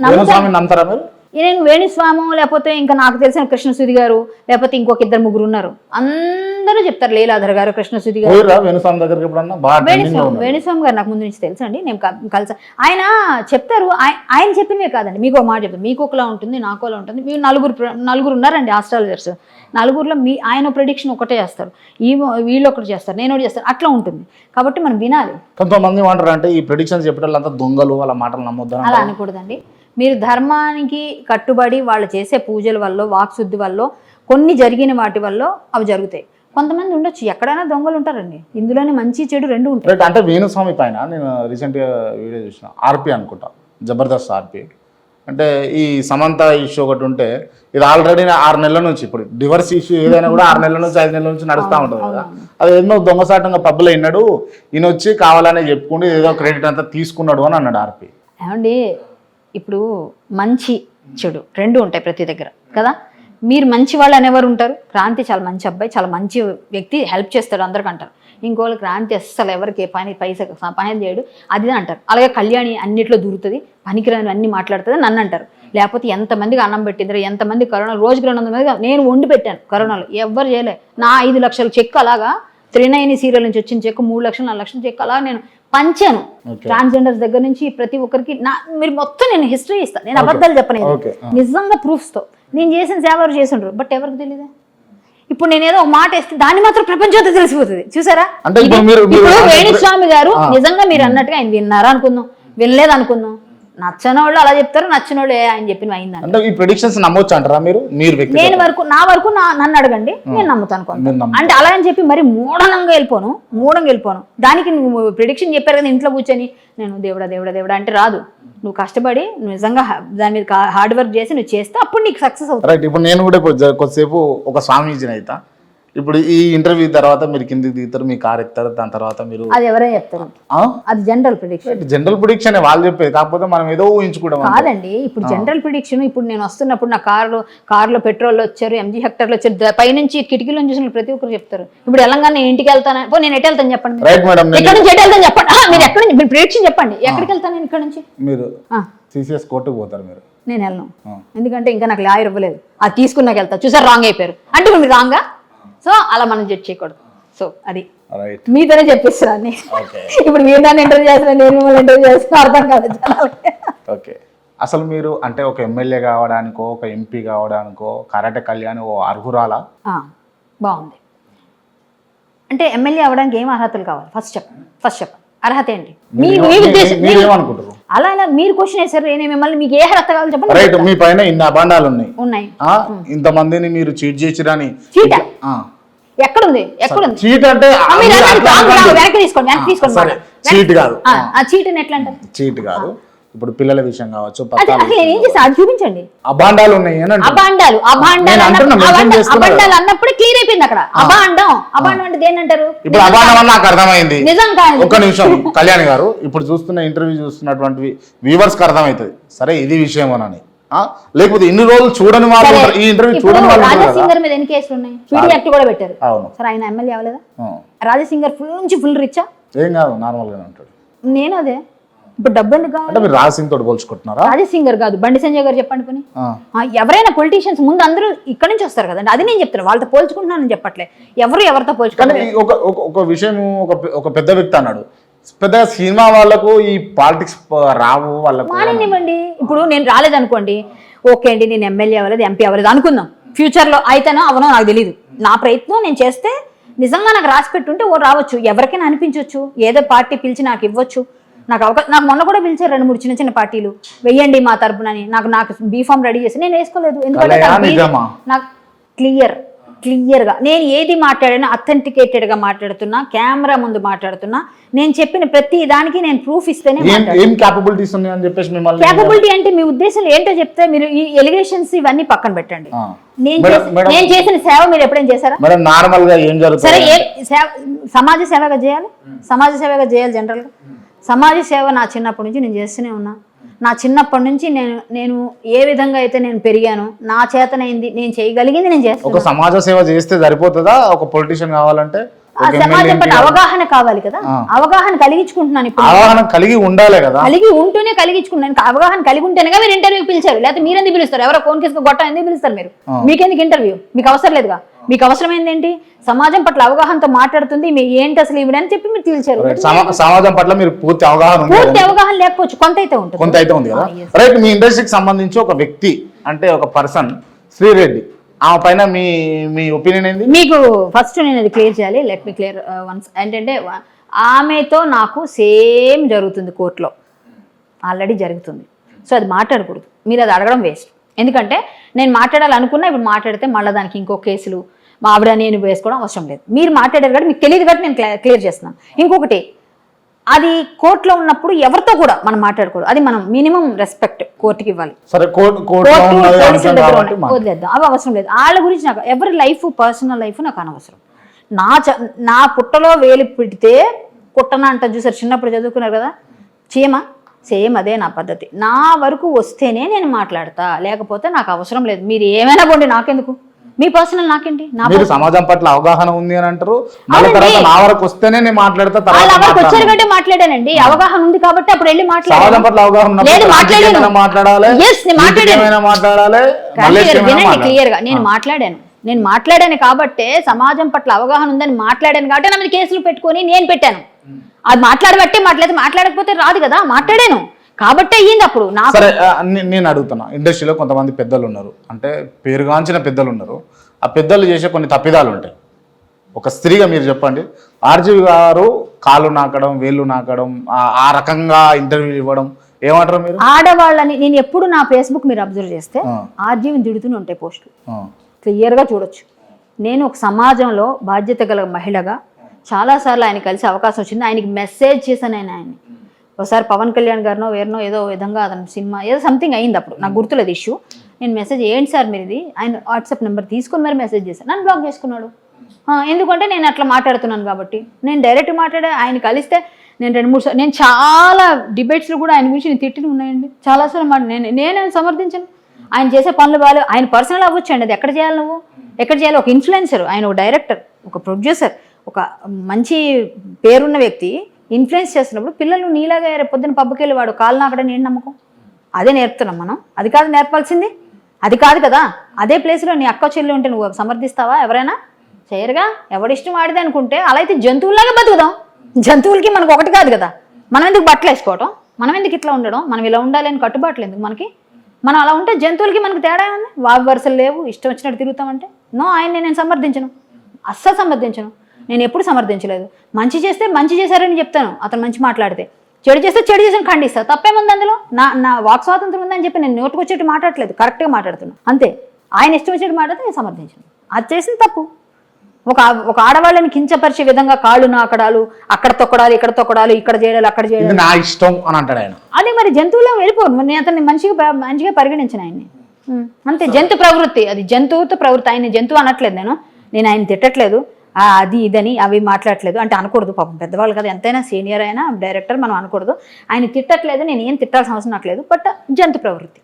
వేణుస్వామిని నమ్ముతారా మీరు? నేను వేణుస్వాము లేకపోతే ఇంకా నాకు తెలిసిన కృష్ణసుది గారు లేకపోతే ఇంకొక ఇద్దరు ముగ్గురు ఉన్నారు. అందరూ చెప్తారు లీలాధర్ గారు కృష్ణసుది గారు. వేణుస్వామి దగ్గరికి గారు నాకు ముందు నుంచి తెలుసు అండి నేను కలిసా. ఆయన చెప్తారు ఆయ- ఆయన చెప్పినవే కాదండి మీకు ఒక మాట చెప్తారు మీకు ఒకలా ఉంటుంది నాకు ఒకలా ఉంటుంది. మీరు నలుగురు నలుగురు ఉన్నారండి ఆస్ట్రాలజర్స్ నలుగురిలో మీ ఆయన ప్రిడిక్షన్ ఒకటే చేస్తారు. ఈ వీళ్ళు ఒకటి చేస్తారు నేను ఒకటి చేస్తాను. అట్లా ఉంటుంది. కాబట్టి మనం వినాలి. కొంతమంది ఏమంటారు అంటే ఈ ప్రిడిక్షన్స్ చెప్పేటోళ్ళంతా దొంగలు వాళ్ళ మాటలు నమ్మొద్దని అలా. అనకూడదండి. మీరు ధర్మానికి కట్టుబడి వాళ్ళు చేసే పూజల వల్ల వాక్శుద్ధి వల్ల కొన్ని జరిగిన వాటి వల్ల అవి జరుగుతాయి. కొంతమంది ఉండొచ్చు. ఎక్కడైనా దొంగలు ఉంటారండి. ఇందులోనే మంచి చెడు రెండు ఉంటాయి. అంటే వేణుస్వామి పైన నేను రీసెంట్గా వీడియో చూసిన ఆర్పి అనుకుంటా. జబర్దస్త్ ఆర్పి. అంటే ఈ సమంత ఇష్యూ ఒకటి ఉంటే ఇది ఆల్రెడీ ఆరు నెలల నుంచి ఇప్పుడు డివర్స్ ఇష్యూ ఏదైనా కూడా ఆరు నెలల నుంచి ఐదు నెలల నుంచి నడుస్తూ ఉంటుంది కదా. అది ఎన్నో దొంగసాటంగా పబ్బులో అయినాడు. ఈయన వచ్చి కావాలనే చెప్పుకుంటూ ఏదో క్రెడిట్ అంతా తీసుకున్నాడు అని అన్నాడు ఆర్పి. ఏమండి ఇప్పుడు మంచి చెడు రెండు ఉంటాయి ప్రతి దగ్గర కదా? మీరు మంచి వాళ్ళు అనేవారు ఉంటారు? క్రాంతి చాలా మంచి అబ్బాయి చాలా మంచి వ్యక్తి హెల్ప్ చేస్తాడు అందరికి అంటారు. ఇంకోళ్ళు క్రాంతి అస్సలు ఎవరికి పని పైసా సహాయం చేయడు. అది అంటారు. అలాగే కళ్యాణి అన్నిట్లో దూరుతుంది పనికిరాని అన్ని మాట్లాడుతుంది నన్ను అంటారు. లేకపోతే ఎంతమందికి అన్నం పెట్టిందిరా ఎంతమంది కరోనా రోజుకి రెండు వందల మంది నేను వండి పెట్టాను కరోనాలో. ఎవ్వరు చేయలే. నా ఐదు లక్షల చెక్ అలాగా త్రినయని సీరియల్ నుంచి వచ్చిన చెక్ మూడు లక్షలు నాలుగు లక్షల చెక్ అలా నేను పంచాను. ట్రాన్స్జెండర్స్ దగ్గర నుంచి ప్రతి ఒక్కరికి నా మీరు మొత్తం నేను హిస్టరీ ఇస్తాను నేను అబద్ధాలు చెప్పలేదు. నిజంగా proofs తో. నేను చేసిన సేవ ఎవరు చేసిండ్రు? బట్ ఎవరికి తెలియదు ఇప్పుడు నేను ఏదో ఒక మాట వేస్తే దాన్ని మాత్రం ప్రపంచంతో తెలిసిపోతుంది. చూసారా? ఇప్పుడు వేణుస్వామి గారు. నిజంగా మీరు అన్నట్టుగా ఆయన విన్నారా అనుకుందాం? వినలేదు అనుకుందాం నచ్చని వాళ్ళు అలా చెప్తారు? నచ్చిన వాళ్ళు ఆయన చెప్పిన అయిందని అంటే ఈ ప్రిడిక్షన్స్ నమ్మొచ్చు అంటారా మీరు నేను వరకు నా వరకు నన్ను అడగండి. నేను నమ్ముతాను కొంత. అంటే అలా అని చెప్పి మరి మూఢనంగా వెళ్ళిపోను మూఢంగా వెళ్ళిపోను. దానికి నువ్వు ప్రిడిక్షన్ చెప్పారు కదా ఇంట్లో కూర్చొని నేను దేవుడా దేవుడా దేవుడా అంటే రాదు. నువ్వు కష్టపడి నువ్వు నిజంగా దాని మీద హార్డ్ వర్క్ చేసి నువ్వు చేస్తే అప్పుడు నీకు సక్సెస్ అవుతుంది. రైట్ ఇప్పుడు నేను కూడా కొద్దిసేపు ఒక స్వామీజీని అయితా. ఇప్పుడు ఈ ఇంటర్వ్యూ తర్వాత మీరు కిందికి దిగుతారు మీ కార్ ఎక్కుతారు దాని తర్వాత మీరు అది ఎవరైనా చెప్తారు. అది జనరల్ ప్రిడిక్షన్ జనరల్ ప్రిడిక్షన్ వాళ్ళు చెప్పేది? కాకపోతే మనం ఏదో ఊహించుకోవడం. కాదండి ఇప్పుడు జనరల్ ప్రిడిక్షన్ ఇప్పుడు నేను వస్తున్నప్పుడు నా కార్లో కార్లో పెట్రోల్ వచ్చారు ఎంజీ హెక్టర్లు వచ్చారు పైనుంచి కిటికీలో చూసిన ప్రతి ఒక్కరు చెప్తారు. ఇప్పుడు తెలంగాణ నేను ఇంటికి వెళ్తాను? పో నేను ఎటు వెళ్తాను చెప్పండి. రైట్ మేడం ఎక్కడి నుంచి ఎటు వెళ్తాను చెప్పండి? మీరు ఎక్కడి నుంచి మీరు ప్రిడిక్షన్ చెప్పండి. ఎక్కడికి వెళ్తాను ఇక్కడ నుంచి? మీరు సిసిఎస్ కోర్టుకు పోతారు మీరు. నేను వెళ్ళను. ఎందుకంటే ఇంకా నాకు లాయర్ ఇవ్వలేదు. అది తీసుకున్నాక వెళ్తా. చూసారు రాంగ్ అయిపోయారు. అంటే మీరు రాంగా సో అలా మనం జడ్జ్ చేయకూడదు. సో అది. మీతోనే చెప్పిస్తున్నాను ఇప్పుడు మీరు దాన్ని ఇంటర్వ్యూ చేస్తున్నా నేను మిమ్మల్ని ఇంటర్వ్యూ చేస్తున్నా అర్థం కాదు. ఓకే అసలు మీరు అంటే ఒక ఎమ్మెల్యే కావడానికో ఒక ఎంపీ కావడానికో కరాటే కళ్యాణ్ ఓ అర్హురాలా? బాగుంది. అంటే ఎమ్మెల్యే అవ్వడానికి ఏం అర్హతలు కావాలి? ఫస్ట్ చెప్పండి ఫస్ట్ చెప్పండి అర్హత ఏంటి? మీ మీ ఉద్దేశం అలా ఇలా మీరు క్వశ్చన్ వేసారు నేను మిమ్మల్ని మీకు ఏ అర్హత కావాలి చెప్పండి. రైట్ మీ పైన ఇన్ని అభాండాలు ఉన్నాయి. ఉన్నాయి. ఆ, ఇంతమందిని మీరు చీట్ చేసిరని చీటా? ఎక్కడుంది? ఎక్కడుంది? చీట్ అంటే. వెనక్కి తీసుకోండి వెనక్కి తీసుకోండి. చీట్ కాదు. ఆ, చీటని ఎట్లా అంటారు? చీట్ కాదు. ఇప్పుడు పిల్లల విషయం కావచ్చు ఏం చూపించండి. అభాండాలు ఉన్నాయి నేను అంటున్నా, అన్నప్పుడు- క్లియర్ అయిపోయింది అక్కడ. అబాండం అబాండం అంటే దేని అంటారు ఇప్పుడు అభాండం నాకు అర్థమైంది. నిజం కాదు. ఒక్క నిమిషం కళ్యాణ్ గారు ఇప్పుడు చూస్తున్న ఇంటర్వ్యూ చూస్తున్నటువంటి వ్యూవర్స్కి అర్థమవుతుంది. సరే ఇది విషయం అని? లేకపోతే ఇన్ని రోజులు చూడని వాళ్ళు. ఈ ఇంటర్వ్యూ చూడని వాళ్ళు రాజా ఉంటారు కదా సింగర్ మీద ఎన్ని కేసులు ఉన్నాయి? పీడీ యాక్ట్ కూడా పెట్టారు. అవును. సరే ఆయన ఎమ్మెల్యే అవ్వలేదా? ఆ. రాజా సింగర్ ఫుల్ నుంచి ఫుల్ రిచ్చా ఏం కాదు నార్మల్ గానే ఉంటాడు. నేను అదే. ఇప్పుడు డబ్బు ఎందుకు కావాలి అంటే మీరు రాజ్ సింగ్ తోటి పోల్చుకుంటున్నారా? రాజా సింగర్ కాదు. బండి సంజయ్ గారు చెప్పండి ఎవరైనా పొలిటీషియన్స్ ముందు అందరూ ఇక్కడ నుంచి వస్తారు కదండి. అది నేను చెప్తాను వాళ్ళతో పోల్చుకుంటున్నానని చెప్పట్లే. ఎవరు ఎవరితో పోల్చుకుంటారు ఒక విషయం ఒక ఒక పెద్ద వ్యక్తి అన్నాడు. పెద్ద సినిమా వాళ్ళకు ఈ పాలిటిక్స్ రావు వాళ్ళకు మానేనివ్వండి ఇప్పుడు నేను రాలేదనుకోండి ఓకే అండి నేను ఎమ్మెల్యే అవ్వలేదు ఎంపీ అవ్వలేదు అనుకుందాం. ఫ్యూచర్లో అయితేనో అవనో నాకు తెలియదు నా ప్రయత్నం నేను చేస్తే నిజంగా నాకు రాసి పెట్టుంటే ఓ రావచ్చు. ఎవరికైనా అనిపించవచ్చు ఏదో పార్టీ పిలిచి నాకు ఇవ్వచ్చు. నాకు అవకాశం నాకు మొన్న కూడా పిలిచారు రెండు మూడు చిన్న చిన్న పార్టీలు. వెయ్యండి మా తరపునని. నాకు నాకు బీఫామ్ రెడీ చేసి నేను వేసుకోలేదు. ఎందుకంటే? నాకు క్లియర్. క్లియర్గా నేను ఏది మాట్లాడినా అథెంటికేటెడ్గా మాట్లాడుతున్నా కెమెరా ముందు మాట్లాడుతున్నా నేను చెప్పిన ప్రతి దానికి నేను ప్రూఫ్ ఇస్తేనే ఏం ఏం క్యాపబిలిటీస్ అని చెప్పేసి మిమ్మల్ని క్యాపబిలిటీ అంటే మీ ఉద్దేశం ఏంటో చెప్తే మీరు ఈ ఎలిగేషన్స్ ఇవన్నీ పక్కన పెట్టండి. నేను నేను చేసిన సేవ మీరు ఎప్పుడైనా చేశారా? మేడం నార్మల్గా ఏం సరే జరుగుతుంది ఏ సేవ సమాజ సేవగా చేయాలి? సమాజ సేవగా చేయాలి జనరల్గా సమాజ సేవ నా చిన్నప్పటి నుంచి నేను చేస్తూనే ఉన్నా. నా చిన్నప్పటి నుంచి నేను నేను ఏ విధంగా అయితే నేను పెరిగాను నా చేతనైంది నేను చేయగలిగింది నేను చేస్తాను ఒక సమాజ సేవ చేస్తే సరిపోతుందా? ఒక పొలిటీషియన్ కావాలంటే సమాజం పట్ల అవగాహన కావాలి కదా? అవగాహన కలిగించుకుంటున్నాను ఇప్పుడు. అవగాహన కలిగి ఉండాలి కదా? కలిగి ఉంటూనే కలిగించుకున్నాను అవగాహన కలిగి ఉంటేనే మీరు ఇంటర్వ్యూకి పిలిచారు. లేకపోతే మీరు ఎందుకు పిలుస్తారు? ఎవరో ఫోన్ కేసుకు గొట్టం ఎందుకు పిలుస్తారు మీరు? మీకెందుకు ఇంటర్వ్యూ మీకు అవసరం లేదుగా? మీకు అవసరమైంది ఏంటి సమాజం పట్ల అవగాహనతో మాట్లాడుతుంది మీ ఏంటి అసలు ఈవిడ అని చెప్పి మీరు సమా- సమాజం పట్ల మీరు పూర్తి అవగాహన పూర్తి అవగాహన లేకపోవచ్చు కొంత అయితే ఉంటుంది. కొంత అయితే ఉంది కదా? రైట్ మీ ఇండస్ట్రీకి సంబంధించి ఒక వ్యక్తి అంటే ఒక పర్సన్ శ్రీరెడ్డి. ఆమె పైన మీ మీ ఒపీనియన్ ఏంది? మీకు ఫస్ట్ నేను అది క్లియర్ చేయాలి. లెట్ మీ క్లియర్ వన్స్ ఏంటంటే ఆమెతో నాకు సేమ్ జరుగుతుంది కోర్టులో. ఆల్రెడీ జరుగుతుంది. సో అది మాట్లాడకూడదు. మీరు అది అడగడం వేస్ట్. ఎందుకంటే నేను మాట్లాడాలనుకున్నా ఇప్పుడు మాట్లాడితే మళ్ళీ దానికి ఇంకో కేసులు. మా ఆవిడ నేను వేసుకోవడం అవసరం లేదు. మీరు మాట్లాడారు కాబట్టి మీకు తెలియదు కాబట్టి నేను క్లియర్ చేస్తున్నాను. ఇంకొకటి అది కోర్టులో ఉన్నప్పుడు ఎవరితో కూడా మనం మాట్లాడకూడదు. అది మనం మినిమం రెస్పెక్ట్ కోర్టుకి ఇవ్వాలి. వదిలేద్దాం. అవి అవసరం లేదు. వాళ్ళ గురించి నాకు ఎవరి లైఫ్ పర్సనల్ లైఫ్ నాకు అనవసరం. నా చ నా పుట్టలో వేలు పెడితే కుట్టన అంట చూసారు చిన్నప్పుడు చదువుకున్నారు కదా చీమ. సేమ్ అదే నా పద్ధతి. నా వరకు వస్తేనే నేను మాట్లాడతా లేకపోతే నాకు అవసరం లేదు. మీరు ఏమైనా పోండి నాకెందుకు? మీ పర్సనల్ నాకేంటి? నా మీరు సమాజం పట్ల అవగాహన ఉంది అని అంటారు. మళ్ళీ అవునండి. తర్వాత నా వరకు వస్తేనే నేను మాట్లాడతా వాళ్ళ వచ్చారు. కాబట్టి మాట్లాడానండి. అవగాహన ఉంది కాబట్టి అప్పుడు వెళ్ళి సమాజం మాట్లాడాను పట్ల అవగాహన లేదు, మాట్లాడాను. మాట్లాడాలి? నేను మాట్లాడాను. మాట్లాడాలి? మాట్లాడాలి. క్లియర్గా. నేను మాట్లాడాను. నేను మాట్లాడాను కాబట్టే సమాజం పట్ల అవగాహన ఉందని మాట్లాడాను కాబట్టి నా మీద కేసులు పెట్టుకొని నేను పెట్టాను. అది మాట్లాడబట్టే మాట్లాడితే మాట్లాడకపోతే రాదు కదా మాట్లాడాను. కాబట్టే అయ్యింది అప్పుడు సరే నేను అడుగుతున్నా. ఇండస్ట్రీలో కొంతమంది పెద్దలు ఉన్నారు అంటే పేరుగాంచిన పెద్దలు ఉన్నారు ఆ పెద్దలు చేసే కొన్ని తప్పిదాలు ఉంటాయి ఒక స్త్రీగా మీరు చెప్పండి. ఆర్జీవి గారు కాళ్ళు నాకడం వేళ్ళు నాకడం ఆ- రకంగా ఇంటర్వ్యూ ఇవ్వడం ఏమంటారు మీరు? ఆడవాళ్ళని నేను ఎప్పుడు నా ఫేస్బుక్ మీరు అబ్జర్వ్ చేస్తే. ఆర్జీవిని తిడుతూనే ఉంటాయి పోస్టులు. క్లియర్గా చూడొచ్చు. నేను ఒక సమాజంలో బాధ్యత గల మహిళగా చాలాసార్లు ఆయన కలిసి అవకాశం వచ్చింది. ఆయనకి మెసేజ్ చేశాను నేను ఆయన్ని. ఒకసారి పవన్ కళ్యాణ్ గారినో వేరునో ఏదో విధంగా అతను సినిమా ఏదో సంథింగ్ అయింది అప్పుడు. నాకు గుర్తులేదు ఇష్యూ. నేను మెసేజ్ ఏంటి సార్ మీరు ఇది ఆయన వాట్సాప్ నెంబర్ తీసుకొని మరి మెసేజ్ చేశాను నన్ను బ్లాక్ చేసుకున్నాడు. ఎందుకంటే నేను అట్లా మాట్లాడుతున్నాను కాబట్టి. నేను డైరెక్ట్ మాట్లాడే ఆయన కలిస్తే నేను రెండు మూడు సార్లు నేను చాలా డిబేట్స్లో కూడా ఆయన గురించి నేను తిట్టిన ఉన్నాయండి. చాలాసార్లు మాట నేను నేను ఆయన ఆయన చేసే పనులు బాగా ఆయన పర్సనల్ అవ్వచ్చండి అది ఎక్కడ చేయాలి నువ్వు? ఎక్కడ చేయాలి? ఒక ఇన్ఫ్లుయెన్సర్ ఆయన ఒక డైరెక్టర్ ఒక ప్రొడ్యూసర్ ఒక మంచి పేరున్న వ్యక్తి ఇన్ఫ్లుయెన్స్ చేస్తున్నప్పుడు పిల్లలు నీలాగా రేపు పొద్దున్న పబ్బుకి వెళ్ళి వాడు కాలు నాకడని నేను నమ్మకం? అదే నేర్పుతున్నాం మనం. అది కాదు నేర్పాల్సింది. అది కాదు కదా. అదే ప్లేస్లో నీ అక్క చెల్లి ఉంటే నువ్వు సమర్థిస్తావా ఎవరైనా? చేయరుగా. ఎవడిష్టం ఆడిది అనుకుంటే అలా అయితే జంతువులాగా బతుకుదాం. జంతువులకి మనకు ఒకటి కాదు కదా. మనం ఎందుకు బట్టలు వేసుకోవటం మనం ఎందుకు ఇట్లా ఉండడం? మనం ఇలా ఉండాలి అని కట్టుబాట్లు ఎందుకు మనకి? మనం అలా ఉంటే జంతువులకి మనకు తేడా ఉంది వావి వరుసలు లేవు ఇష్టం వచ్చినట్టు తిరుగుతామంటే? నో ఆయన్ని నేను సమర్థించను అస్సలు సమర్థించను నేను ఎప్పుడు సమర్థించలేదు మంచి చేస్తే మంచి చేశారని చెప్తాను. అతను మంచి మాట్లాడితే. చెడు చేస్తే చెడు చేసిన ఖండిస్తా తప్పేముంది అందులో? నా నా వాక్ స్వాతంత్రం ఉందని చెప్పి నేను నోటుకు వచ్చేట్టు మాట్లాడట్లేదు కరెక్ట్గా మాట్లాడుతున్నాను అంతే. ఆయన ఇష్టం వచ్చినట్టు మాట్లాడితే నేను సమర్థించను అది చేసిన తప్పు. ఒక ఒక ఆడవాళ్ళని కించపరిచే విధంగా కాళ్ళు నాకడాలు అక్కడ తొక్కడాలు ఇక్కడ తొక్కడాలు ఇక్కడ చేయడాలు అక్కడ చేయడాలు. ఇది నా ఇష్టం అని అంటాడు ఆయన. అదే మరి జంతువులో వెళ్ళిపోను మరి నేను అతన్ని మంచిగా మంచిగా పరిగణించిన ఆయన్ని. అంతే జంతు ప్రవృత్తి. అది జంతువుతో ప్రవృత్తి. ఆయన జంతువు అనట్లేదు నేను. నేను ఆయన తిట్టట్లేదు. ఆ, అది ఇదని అవి మాట్లాడట్లేదు అంటే అనకూడదు. పాపం పెద్దవాళ్ళు కదా ఎంతైనా సీనియర్ అయినా డైరెక్టర్ మనం అనకూడదు. ఆయన తిట్టట్లేదు నేను ఏం తిట్టాల్సిన అవసరం నాకు లేదు. బట్ జంతు ప్రవృత్తి.